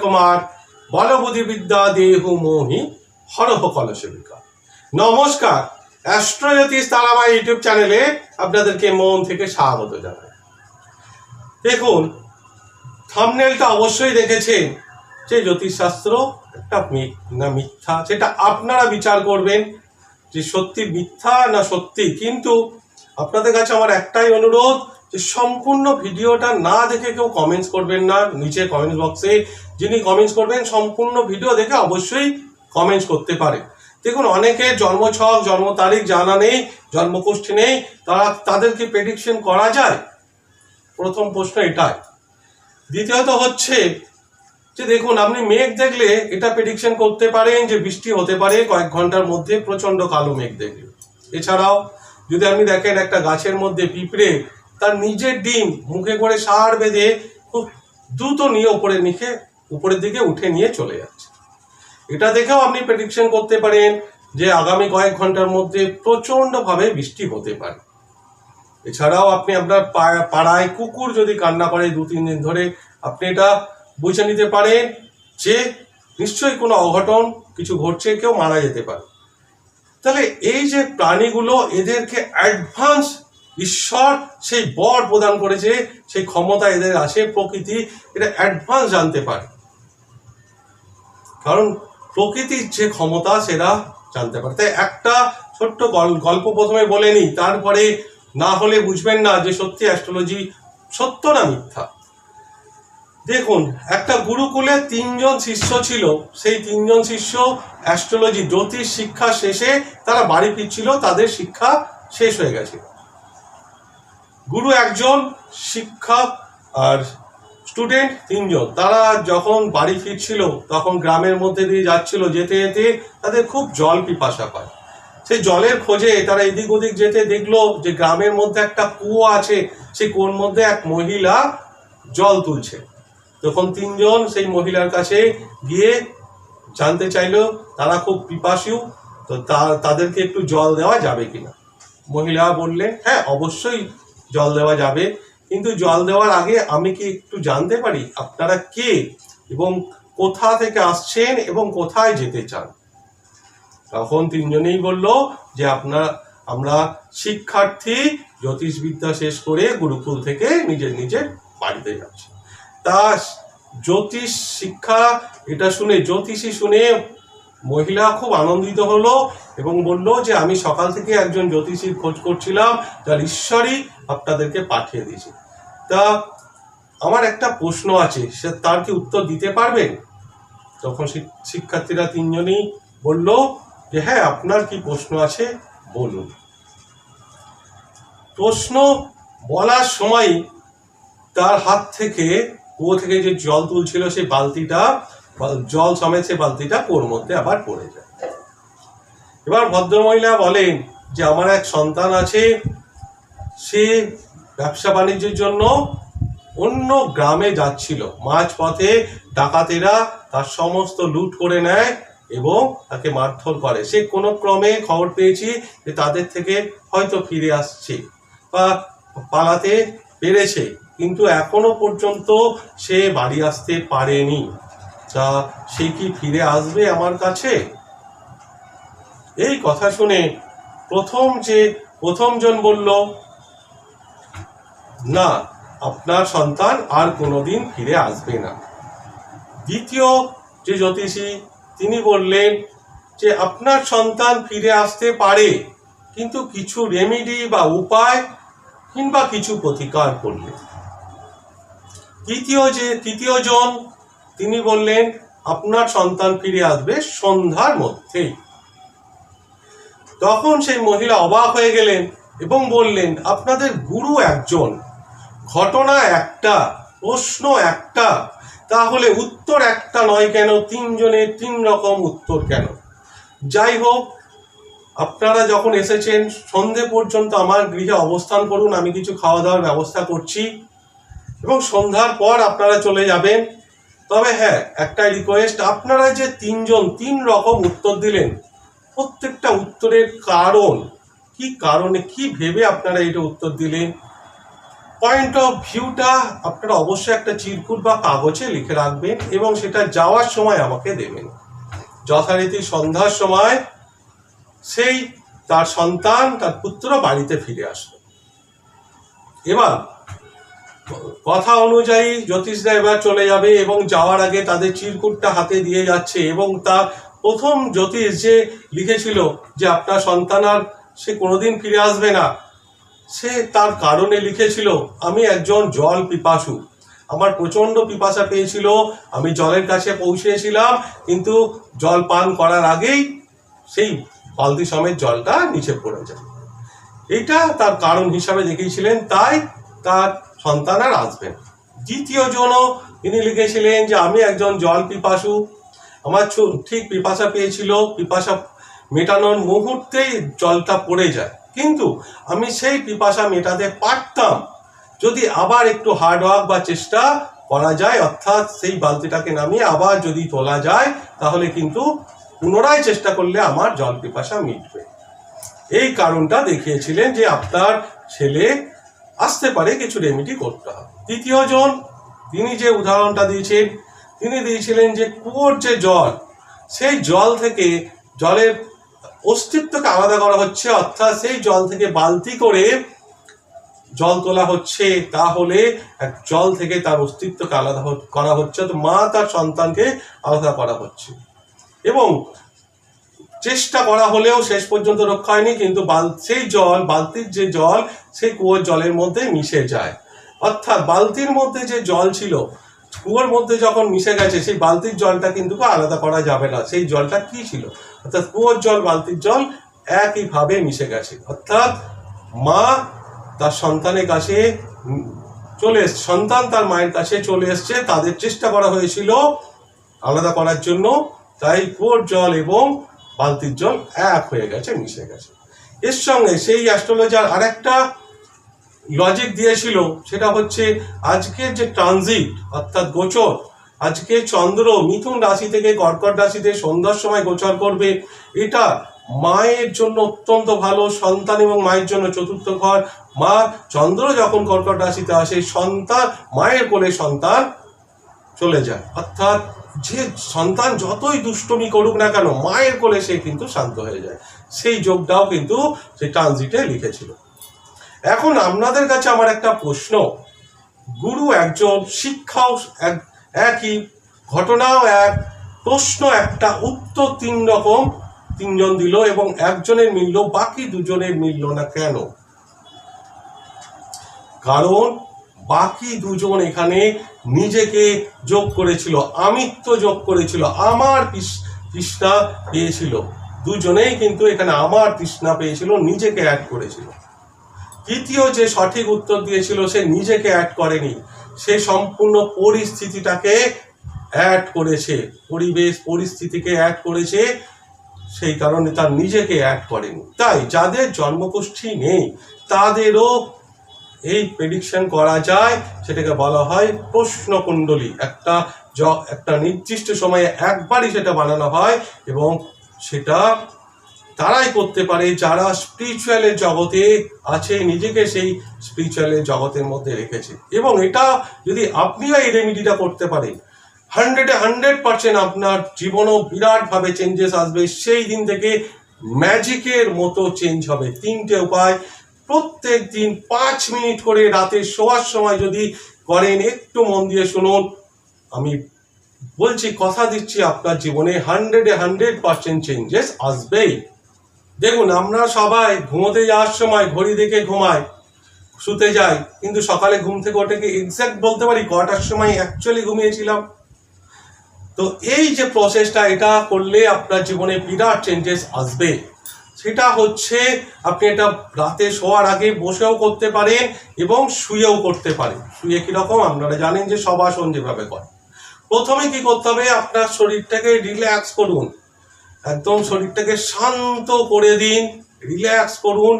কুমার বলবুদ্ধি বিদ্যা দেহু মোহি হরহ কলসবিকা নমস্কার অ্যাস্ট্রোজ্যোতিষ ইউটিউব চ্যানেলে আপনাদেরকে মন থেকে স্বাগত জানাই। দেখুন থামনেলটা অবশ্যই দেখেছেন যে জ্যোতিষশাস্ত্র একটা না মিথ্যা সেটা আপনারা বিচার করবেন যে সত্যি মিথ্যা না সত্যি। কিন্তু আপনাদের কাছে আমার একটাই অনুরোধ যে সম্পূর্ণ ভিডিওটা না দেখে কেউ কমেন্টস করবেন না, নিচে কমেন্টস বক্সে যিনি কমেন্টস করবেন, সম্পূর্ণ ভিডিও দেখে অবশ্যই কমেন্টস করতে পারে। দেখুন অনেকের জন্মছক, জন্ম তারিখ জানা নেই জন্মকুষ্ঠী নেই, তারা তাদেরকে প্রেডিকশন করা যায়? প্রথম প্রশ্ন এটাই। দ্বিতীয়ত হচ্ছে যে দেখুন, আপনি মেঘ দেখলে এটা প্রেডিকশন করতে পারেন যে বৃষ্টি হতে পারে, কয়েক ঘণ্টার মধ্যে প্রচণ্ড কালো মেঘ দেখলে। এছাড়াও যদি আপনি দেখেন একটা গাছের মধ্যে পিঁপড়ে তার নিজের ডিম মুখে করে সার বেঁধে খুব দ্রুত নিয়ে উপরে নিখে উপরের দিকে উঠে নিয়ে চলে যাচ্ছে। এটা দেখেও আপনি প্রেডিকশন করতে পারেন যে আগামী কয়েক ঘণ্টার মধ্যে প্রচন্ডভাবে বৃষ্টি হতে পারে। এছাড়াও আপনি আপনার পাড়ায় কুকুর যদি কান্না করে দু, তিন দিন ধরে, আপনি এটা বুঝে নিতে পারেন যে নিশ্চয়ই কোনো অঘটন, কিছু ঘটছে, কেউ মারা যেতে পারে। তাহলে এই যে প্রাণীগুলো, এদেরকে অ্যাডভান্স ঈশ্বর সেই বর প্রদান করেছে, সেই ক্ষমতা এদের আছে, প্রকৃতি এটা অ্যাডভান্স জানতে পারে। কারণ প্রকৃতির যে ক্ষমতা সেটা জানতে পারে। তাই একটা ছোট্ট গল্প প্রথমে বলে নিই, তারপরে না হলে বুঝবেন না যে সত্যি অ্যাস্ট্রোলজি সত্য না মিথ্যা। দেখুন, একটা গুরুকুলে তিনজন শিষ্য ছিল, সেই তিনজন শিষ্য অ্যাস্ট্রোলজি জ্যোতিষ শিক্ষা শেষে তারা বাড়ি ফিরছিল, তাদের শিক্ষা শেষ হয়ে গেছিল। গুরু একজন শিক্ষক আর স্টুডেন্ট তিনজন। তারা যখন বাড়ি ফিরছিল, তখন গ্রামের মধ্যে দিয়ে যাচ্ছিল যেতে যেতে তাদের খুব জল পিপাসা পায়। সেই জলের খোঁজে তারা এদিক ওদিক যেতে দেখল যে গ্রামের মধ্যে একটা কুয়ো আছে সেই কুয়োর মধ্যে এক মহিলা জল তুলছে। তখন তিনজন সেই মহিলার কাছে গিয়ে জানতে চাইলো, তারা খুব পিপাসু, তো তা- তাদেরকে একটু জল দেওয়া যাবে কিনা? মহিলা বললেন হ্যাঁ অবশ্যই জল দেওয়া যাবে। কিন্তু জল দেওয়ার আগে আমি কি একটু জানতে পারি আপনারা কে এবং কোথা থেকে আসছেন এবং কোথায় যেতে চান? তখন তিনজনেই বলল যে আপনার, আমরা শিক্ষার্থী জ্যোতিষবিদ্যা শেষ করে গুরুকুল থেকে নিজের নিজের বাড়িতে যাচ্ছি। তা জ্যোতিষ শিক্ষা, এটা শুনে জ্যোতিষী শুনে মহিলা খুব আনন্দিত হলো এবং বলল যে, আমি সকাল থেকে একজন জ্যোতিষীর খোঁজ করছিলাম, যার ঈশ্বরই আপনাদেরকে পাঠিয়ে দিয়েছে। তা আমার একটা প্রশ্ন আছে, সে তার কি উত্তর দিতে পারবেন তখন শিক্ষার্থীরা তিনজনই বলল যে হ্যাঁ আপনার কি প্রশ্ন আছে বলুন। প্রশ্ন বলার সময় তার হাত থেকে, কুয়ো থেকে যে জল তুলছিল সেই বালতিটা জল সমেত সেই বালতিটা কুয়োর মধ্যে আবার পড়ে যায়। এবার ভদ্রমহিলা বলেন যে, আমার এক সন্তান আছে, সে ব্যবসা বাণিজ্যের জন্য অন্য গ্রামে যাচ্ছিল। মাঝ পথে ডাকাতেরা তার সমস্ত লুট করে নেয় এবং তাকে মারধর করে। সে কোনো ক্রমে খবর পেয়েছি যে, তাদের থেকে হয়তো ফিরে আসছে বা পালাতে পেরেছে। কিন্তু এখনও পর্যন্ত সে বাড়ি আসতে পারেনি। তা সে কি ফিরে আসবে আমার কাছে? এই কথা শুনে প্রথম যে প্রথমজন বলল, না, আপনার সন্তান আর কোনোদিন ফিরে আসবে না। দ্বিতীয় যে জ্যোতিষী, তিনি বললেন যে, আপনার সন্তান ফিরে আসতে পারে, কিন্তু কিছু রেমিডি বা উপায় কিংবা কিছু প্রতিকার করলে। তৃতীয় যে তৃতীয় জন তিনি বললেন, আপনার সন্তান ফিরে আসবে সন্ধ্যার মধ্যেই তখন সেই মহিলা অবাক হয়ে গেলেন এবং বললেন, আপনাদের গুরু একজন, ঘটনা একটা, প্রশ্ন একটা, তাহলে উত্তর একটা নয় কেন? তিনজনের তিন রকম উত্তর কেন? যাই হোক, আপনারা যখন এসেছেন, সন্ধে পর্যন্ত আমার গৃহে অবস্থান করুন, আমি কিছু খাওয়া দাওয়ার ব্যবস্থা করছি এবং সন্ধ্যার পর আপনারা চলে যাবেন। তবে হ্যাঁ একটা রিকোয়েস্ট আপনারা যে তিনজন তিন রকম উত্তর দিলেন, প্রত্যেকটা উত্তরের কারণ, কি কারণে, কি ভেবে আপনারা এটা উত্তর দিলেন? পয়েন্ট অফ ভিউটা আপনারা অবশ্যই একটা চিরকুট বা কাগজে লিখে রাখবেন এবং সেটা যাওয়ার সময় আমাকে দেবেন। যথারীতি সন্ধ্যার সময় সেই তার সন্তান, তার পুত্র বাড়িতে ফিরে আসলো এবার কথা অনুযায়ী জ্যোতিষরা এবার চলে যাবে এবং যাওয়ার আগে তাদের চিরকুটটা হাতে দিয়ে যাচ্ছে এবং তা প্রথম জ্যোতিষ যে লিখেছিল যে আপনার সন্তান আর সে কোনোদিন ফিরে আসবে না, সে তার কারণে লিখেছিল, আমি একজন জল পিপাসু। আমার প্রচণ্ড পিপাসা পেয়েছিল, আমি জলের কাছে পৌঁছেছিলাম, কিন্তু জল পান করার আগেই সেই বালতি সমেত জলটা নিচে পড়ে যায়। এটা তার কারণ হিসাবে দেখিয়েছিলেন, তাই তার সন্তান আর আসবেন দ্বিতীয় জনও তিনি লিখেছিলেন যে, আমি একজন জল পিপাসু। আমার ঠিক পিপাসা পেয়েছিল, পিপাসা মেটানোর মুহূর্তেই জলটা পড়ে যায়। কিন্তু আমি সেই পিপাসা মেটাতে পারতাম। যদি আবার একটু হার্ড ওয়ার্ক বা চেষ্টা করা যায়, অর্থাৎ সেই বালতিটাকে নামিয়ে আবার যদি তোলা যায়, তাহলে কিন্তু পুনরায় চেষ্টা করলে আমার জল পিপাসা মিটবে। এই কারণটা দেখিয়েছিলেন যে, আপনার ছেলে আসতে পারে কিছু রেমিডি করতে হবে। তৃতীয় জন, তিনি যে উদাহরণটা দিয়েছেন, তিনি দিয়েছিলেন যে কুয়োর যে জল, সেই জল থেকে জলের অস্তিত্বকে আলাদা করা হচ্ছে, অর্থাৎ সেই জল থেকে বালতি করে জল তোলা হচ্ছে, তাহলে এক জল থেকে তার অস্তিত্বকে আলাদা করা হচ্ছে মা তার সন্তানকে আলাদা করা হচ্ছে। এবং চেষ্টা করা হলেও শেষ পর্যন্ত রক্ষা হয়নি, কিন্তু সেই জল, বালতির যে জল সেই কুয়োর জলের মধ্যে মিশে যায়। অর্থাৎ বালতির মধ্যে যে জল ছিল, কুয়োর মধ্যে যখন মিশে গেছে, সেই বালতির জলটা কিন্তু আলাদা করা যাবে না। সেই জলটা কি ছিল? অর্থাৎ কুয়োর জল, বালতির জল একইভাবে মিশে গেছে। অর্থাৎ মা তার সন্তানের কাছে চলে এসছে, সন্তান তার মায়ের কাছে চলে এসছে। তাদের চেষ্টা করা হয়েছিল আলাদা করার জন্য। তাই কুয়োর জল এবং বালতির জল এক হয়ে গেছে, মিশে গেছে। এর সঙ্গে সেই অ্যাস্ট্রোলজার আরেকটা লজিক দিয়েছিল, সেটা হচ্ছে আজকের যে ট্রানজিট অর্থাৎ গোচর, আজকে চন্দ্র মিথুন রাশি থেকে কর্কট রাশিতে সন্ধ্যার সময় গোচর করবে। এটা মায়ের জন্য অত্যন্ত ভালো, সন্তান এবং মায়ের জন্য চতুর্থ ঘর। মা, চন্দ্র যখন কর্কট রাশিতে আসে, সন্তান, মায়ের কোলে সন্তান চলে যায়। অর্থাৎ যে সন্তান যতই দুষ্টমি করুক না কেন, মায়ের কোলে সে কিন্তু শান্ত হয়ে যায়। সেই যোগটাও কিন্তু সেই ট্রানজিটে লিখেছিল। এখন আপনাদের কাছে আমার একটা প্রশ্ন। গুরু একজন শিক্ষাও একই, ঘটনাও এক, প্রশ্ন একটা, উত্তর তিন রকম, তিনজন দিল এবং একজনের মিলল, বাকি দুজনের মিলল না কেন? কারণ বাকি দুজন এখানে নিজেকে যোগ করেছিল, আমিত্ব যোগ করেছিল, আমার তৃষ্ণা পেয়েছিল। দুজনেই কিন্তু এখানে আমার তৃষ্ণা পেয়েছিল, নিজেকে অ্যাড করেছিল। তৃতীয় যে সঠিক উত্তর দিয়েছিল, সে নিজেকে অ্যাড করেনি। সে সম্পূর্ণ পরিস্থিতিটাকে অ্যাড করেছে। পরিবেশ, পরিস্থিতিকে অ্যাড করেছে, সেই কারণে তার নিজেকে অ্যাড করেনি। তাই যাদের জন্মগোষ্ঠী নেই, তাদেরও এই প্রেডিকশন করা যায়, সেটাকে বলা হয় প্রশ্নকুণ্ডলী। একটা একটা নির্দিষ্ট সময়ে একবারই সেটা বানানো হয় এবং সেটা তারাই করতে পারে, যারা স্পিরিচুয়ালের জগতে আছে, নিজেকে সেই স্পিরিচুয়ালের জগতের মধ্যে রেখেছে। এবং এটা যদি আপনিও এই রেমিডিটা করতে পারেন হান্ড্রেডে হান্ড্রেড পার্সেন্ট আপনার জীবনও বিরাটভাবে চেঞ্জেস আসবে। সেই দিন থেকে ম্যাজিকের মতো চেঞ্জ হবে। তিনটে উপায়, প্রত্যেক দিন পাঁচ মিনিট করে রাতে শোয়ার সময় যদি করেন, একটু মন দিয়ে শুনুন। আমি বলছি, কথা দিচ্ছি, আপনার জীবনে হান্ড্রেডে হান্ড্রেড পার্সেন্ট চেঞ্জেস আসবেই। দেখুন, আমরা সবাই ঘুমোতে যাওয়ার সময় ঘড়ি দেখে ঘুমাই, শুতে যাই, কিন্তু সকালে ঘুম থেকে ওঠে কি এক্সাক্ট বলতে পারি? কটার সময় অ্যাকচুয়ালি ঘুমিয়েছিলাম? তো এই যে প্রসেসটা এটা করলে আপনার জীবনে বিরাট চেঞ্জেস আসবে। সেটা হচ্ছে, আপনি এটা রাতে শোয়ার আগে বসেও করতে পারেন এবং শুয়েও করতে পারেন। শুয়ে কীরকম? আপনারা জানেন যে সবাসন যেভাবে করে। প্রথমে কি করতে হবে? আপনার শরীরটাকে রিল্যাক্স করুন। একদম শরীরটাকে শান্ত করে দিন রিল্যাক্স করুন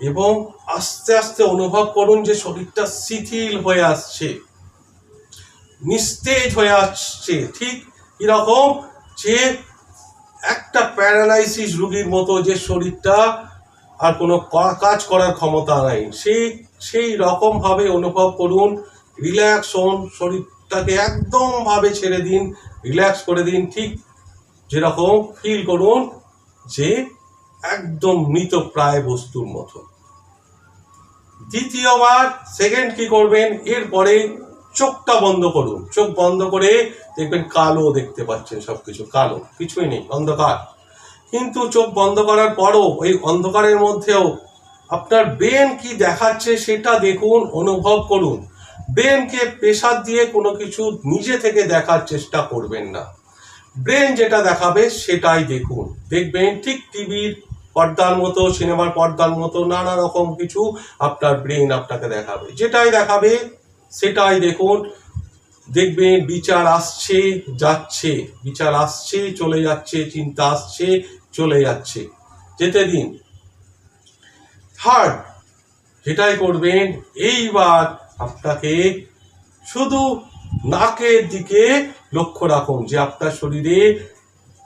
এবং আস্তে আস্তে অনুভব করুন যে শরীরটা শিথিল হয়ে আসছে, নিস্তেজ হয়ে আসছে। ঠিক এরকম যে একটা প্যারালাইসিস রোগীর মতো যে শরীরটা আর কোনো কাজ করার ক্ষমতা নাই। সেই সেই রকমভাবে অনুভব করুন রিল্যাক্স হন, শরীরটাকে একদমভাবে ছেড়ে দিন রিল্যাক্স করে দিন। ঠিক যেরকম ফিল করুন যে একদম মৃত প্রায় বস্তুর মতো। দ্বিতীয়বার সেকেন্ড কি করবেন, এরপরে চোখটা বন্ধ করুন। চোখ বন্ধ করে দেখবেন কালো দেখতে পাচ্ছেন সবকিছু, কালো, কিছুই নেই, অন্ধকার। কিন্তু চোখ বন্ধ করার পরও, ওই অন্ধকারের মধ্যেও আপনার ব্রেন কি দেখাচ্ছে সেটা দেখুন, অনুভব করুন। ব্রেনকে প্রেশার দিয়ে কোনো কিছু নিজে থেকে দেখার চেষ্টা করবেন না। ব্রেন যেটা দেখাবে সেটাই দেখুন। দেখবেন ঠিক টিভির পর্দার মতো, সিনেমার পর্দার মতো নানা রকম কিছু আপনার ব্রেন আপনাকে দেখাবে। যেটাই দেখাবে সেটাই দেখুন। দেখবেন বিচার আসছে, যাচ্ছে। বিচার আসছে, চলে যাচ্ছে, চিন্তা আসছে, চলে যাচ্ছে। যেতে দিন। থার্ড যেটাই করবেন। এইবার আপনাকে শুধু নাকের দিকে লক্ষ্য রাখুন যে আপনার শরীরে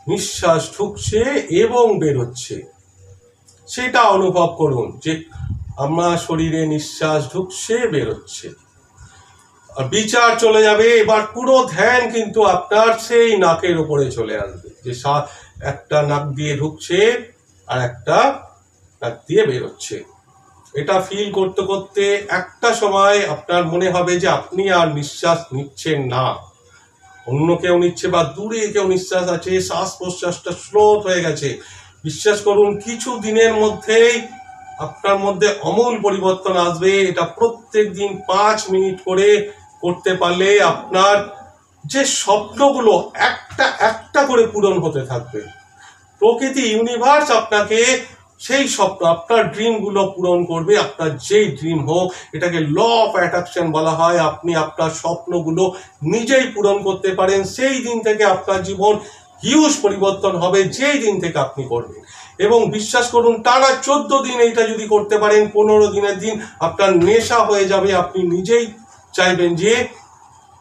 নিঃশ্বাস ঢুকছে এবং বেরোচ্ছে সেটা অনুভব করুন যে আমার শরীরে নিঃশ্বাস ঢুকছে বেরোচ্ছে আর বিচার চলে যাবে, এবার পুরো ধ্যান কিন্তু আপনার সেই নাকের উপরে চলে আসবে। যে একটা নাক দিয়ে ঢুকছে আর একটা নাক দিয়ে বেরোচ্ছে এটা ফিল করতে করতে একটা সময় আপনার মনে হবে যে আপনি আর নিঃশ্বাস নিচ্ছেন না। অন্য কেউ নিচ্ছে বা দূরে কেউ নিঃশ্বাস আছে শ্বাস প্রশ্বাসটা স্লোথ হয়ে গেছে। বিশ্বাস করুন, কিছু দিনের মধ্যেই আপনার মধ্যে অমূল পরিবর্তন আসবে। এটা প্রত্যেক দিন পাঁচ মিনিট করে করতে পারলে আপনার যে স্বপ্নগুলো একটা একটা করে পূরণ হতে থাকবে। প্রকৃতি ইউনিভার্স আপনাকে সেই স্বপ্ন, আপনার ড্রিমগুলো পূরণ করবে, আপনার যেই ড্রিম হোক, এটাকে ল অফ অ্যাট্রাকশন বলা হয়, আপনি আপনার স্বপ্নগুলো নিজেই পূরণ করতে পারেন, সেই দিন থেকে আপনার জীবন হিউজ পরিবর্তন হবে, যেই দিন থেকে আপনি করবেন। এবং বিশ্বাস করুন, টানা চোদ্দ দিন এইটা যদি করতে পারেন, পনেরো দিনের দিন আপনার নেশা হয়ে যাবে, আপনি নিজেই চাইবেন যে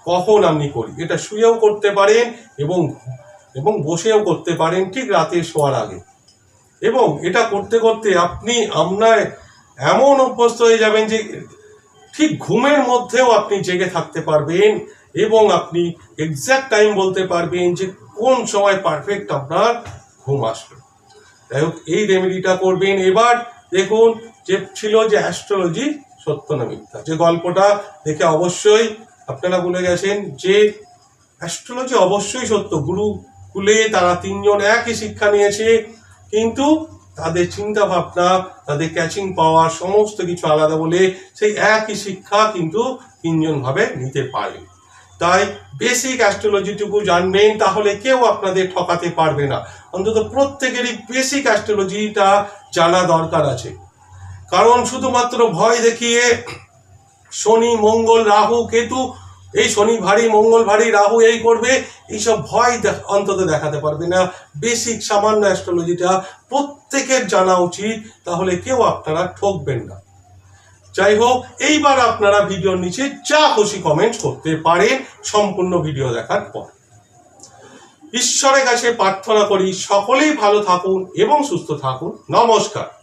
কখন আপনি করি। এটা শুয়েও করতে পারেন এবং এবং বসেও করতে পারেন, ঠিক রাতে শোয়ার আগে। এবং এটা করতে করতে আপনি আপনার এমন অভ্যস্ত হয়ে যাবেন যে ঠিক ঘুমের মধ্যেও আপনি জেগে থাকতে পারবেন এবং আপনি এক্স্যাক্ট টাইম বলতে পারবেন যে কোন সময় পারফেক্ট আপনার ঘুম আসবে যাই হোক, এই রেমেডিটা করবেন। এবার দেখুন যে ছিল যে অ্যাস্ট্রোলজি সত্য না মিথ্যা যে গল্পটা দেখে অবশ্যই আপনারা বলে গেছেন যে অ্যাস্ট্রোলজি অবশ্যই সত্য। গুরুকুলে তারা তিনজন একই শিক্ষা নিয়েছে। কিন্তু তাদের চিন্তা ভাবনা তাদের ক্যাচিং পাওয়ার সমস্ত কিছু আলাদা বলে সেই একই শিক্ষা কিন্তু তিনজন ভাবে নিতে পারে। তাই বেসিক অ্যাস্ট্রোলজিটুকু জানবেন, তাহলে কেউ আপনাদের ঠকাতে পারবে না। অন্তত প্রত্যেকেরই বেসিক অ্যাস্ট্রোলজিটা জানা দরকার আছে। কারণ শুধুমাত্র ভয় দেখিয়ে শনি, মঙ্গল, রাহু, কেতু এই শনি ভারী মঙ্গল ভারী রাহু এই করবে, এইসব ভয় অন্তত দেখাতে পারবে না। বেসিক সামান্য অ্যাস্ট্রোলজিটা প্রত্যেকের জানা উচিত, তাহলে কেউ আপনারা ঠকবেন না। যাই হোক, এইবার আপনারা ভিডিওর নিচে যা খুশি কমেন্ট করতে পারেন, সম্পূর্ণ ভিডিও দেখার পর। ঈশ্বরের কাছে প্রার্থনা করি, সকলেই ভালো থাকুন এবং সুস্থ থাকুন। নমস্কার।